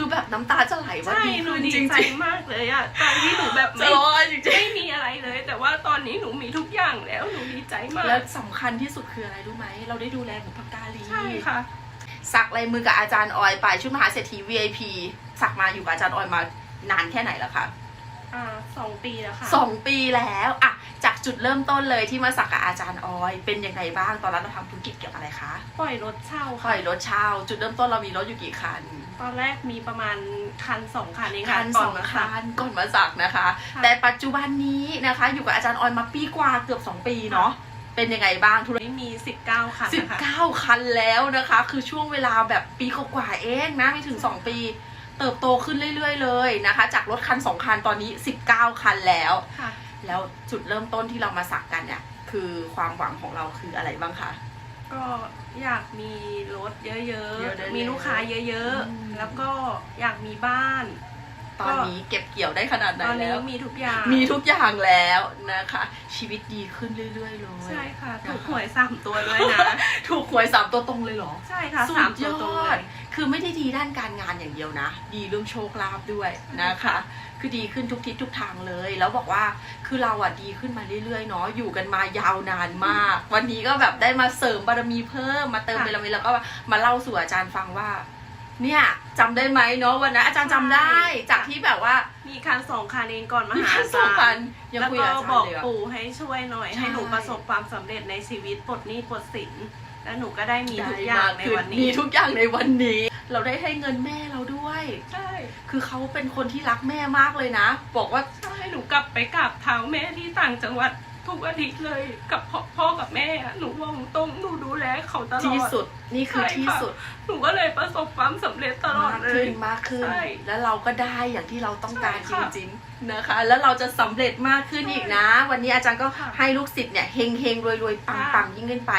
คือแบบน้ำตาจะไหลว่าใช่ดีหนูขึ้นดีจริงใจมากเลยอะตอนที่หนูแบบๆจะไม่ร้องไห้จริงไม่มีอะไรเลย แต่ว่าตอนนี้หนูมีทุกอย่างแล้วหนูดีใจมาๆกและสำคัญที่สุดคืออะไรรู้ไหม เราได้ดูแลบุพการี ใช่ค่ะ สักลายมือกับอาจารย์ออยไปชุดมหาเศรษฐี VIP สักมาอยู่กับอาจารย์ออยมานานแค่ไหนแล้วคะอ่าสองปีแล้วค่ะสองปีแล้วอะ จากจุดเริ่มต้นเลยที่มาสักกับอาจารย์ออย เป็นยังไงบ้างตอนนั้นเราทำธุรกิจเกี่ยวกับอะไรคะปล่อยรถเช่าปค่ะล่อยรถเช่า จุดเริ่มต้นเรามีรถอยู่กี่คัน ตอนแรกมีประมาณคันสองคันเองคัค่ะนก่สนองมาคัสักนก่อนมาสักนะคะค่ะแต่ปัจจุบันนี้นะคะ อยู่กับอาจารย์ออยมาปีกว่าเกือบ 2 ปีเนาะเป็นยังไงบ้างธุรกิจ นี่มีสิบเก้าคันสิบนะคะ เก้าคันแล้วนะคะ คือช่วงเวลาแบบปีกว่าๆเองนะไม่ถึง2ปี เติบโตขึ้นเรื่อยๆเลยนะคะ จากรถคัน2คันตอนนี้ 19 คันแล้ว ค่ะ แล้วจุดเริ่มต้นที่เรามาสักกันเนี่ยคือความหวังของเราคืออะไรบ้างคะ ก็อยากมีรถเยอะเยอะๆ ๆมีลูกค้าเยอะอืม ๆ แล้วก็อยากมีบ้าน ตอนนี้เก็บเกี่ยวได้ขนาดไหนตอนนี้แล้ว มีทุกอย่างมีทุกอย่างแล้วนะคะ ชีวิตดีขึ้นเรื่อยๆเลยใช่ค่ะนะคะถูกหวยสามตัวด้วยนะ ถูกหวยสามตัวตรงเลยเหรอ ใช่ค่ะสุสามดตัยวตรงอเลด ย คือไม่ได้ดีด้านการงานอย่างเดียวนะ ดีเรื่องโชคลาภด้วยนะคะ คือดีขึ้นทุกทิศทุกทางเลย แล้วบอกว่าคือเราอะดีขึ้นมาเรื่อยๆเนาะอยู่กันมายาวนานมาก วันนี้ก็แบบได้มาเสริมบารมีเพิ่มมาเติมค่ะบารมีแล้วก็มาเล่าสู่อาจารย์ฟังว่า เนี่ยจำได้ไหมเนาะวันนั้นอาจารย์จำได้จากที่แบบว่า มีคันสองคันเองก่อนมามีหาขั้นอาสองจารกันย์ยังแล้วคุยก็กับอาจารบอกย์เลยอะ ปู่ให้ช่วยหน่อย ใช่ ให้หนูประสบความสำเร็จในชีวิตปลดหนี้ปลดสินแล้วหนูก็ได้มีทุกอย่างในวันมีนี้ทุกอย่างในวันนี้ เราได้ให้เงินแม่เราด้วย ใช่คือเขาเป็นคนที่รักแม่มากเลยนะ บอกว่าใช่หนูกลับไปกราบเท้าแม่ที่ต่างจังหวัดทุกอาทิตย์เลยกับพ่อพ่อกับแม่อะหนูวองตรงหนูดูแลเขาตลอดที่สุดนี่คือใช่ค่ะที่สุดหนูก็เลยประสบความสำเร็จตลอดมากเลขึ้ย นมากขึ้น ใช่แล้วเราก็ได้อย่างที่เราต้องการจใช่ค่ะริงๆนะคะ แล้วเราจะสำเร็จมากขึ้นอีกนะ วันนี้อาจารย์ก็ค่ะให้ลูกศิษย์เนี่ยเฮงเฮงรวยรวยปังค่ะ ปังยิ่งขึ้นไป